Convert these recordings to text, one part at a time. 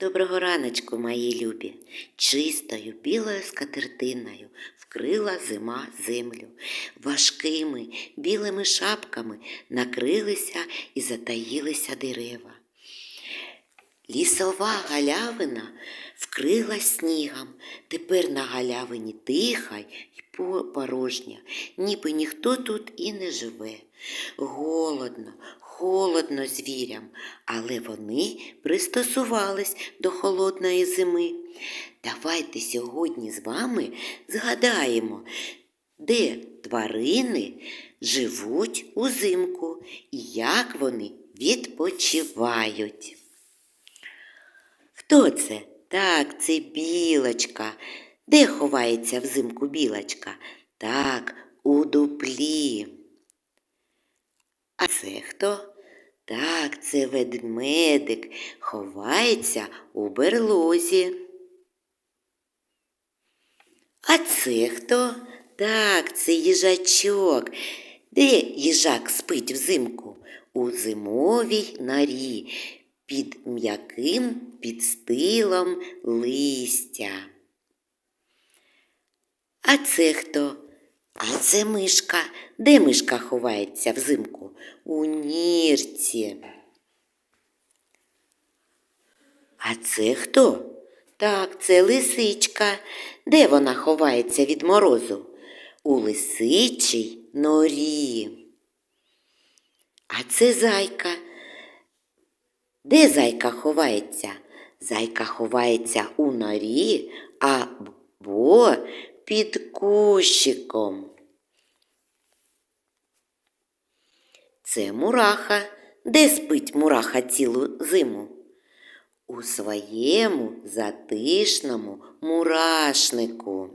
Доброго раночку, мої любі. Чистою білою скатертиною вкрила зима землю. Важкими білими шапками накрилися і затаїлися дерева. Лісова галявина вкрилась снігом. Тепер на галявині тиха й по- порожня, ніби ніхто тут і не живе. Голодно, холодно звірям, але вони пристосувались до холодної зими. Давайте сьогодні з вами згадаємо, де тварини живуть узимку і як вони відпочивають. Хто це? Так, це білочка. Де ховається взимку білочка? Так, у дуплі. А це хто? Так, це ведмедик, ховається у берлозі. А це хто? Так, це їжачок. Де їжак спить взимку? У зимовій норі під м'яким підстилом листя. А це хто? А це мишка. Де мишка ховається взимку? У нірці. А це хто? Так, це лисичка. Де вона ховається від морозу? У лисичій норі. А це зайка. Де зайка ховається? Зайка ховається у норі або під кущиком. Це мураха. Де спить мураха цілу зиму? У своєму затишному мурашнику.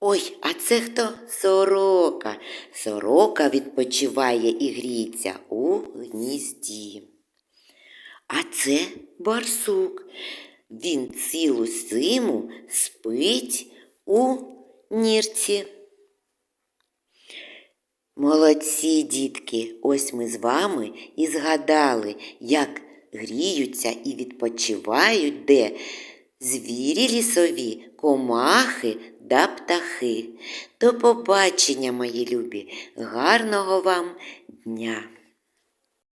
Ой, а це хто? Сорока. Сорока відпочиває і гріється у гнізді. А це барсук. Він цілу зиму спить у нірці. Молодці, дітки, ось ми з вами і згадали, як гріються і відпочивають де звірі лісові, комахи да птахи. До побачення, мої любі, гарного вам дня!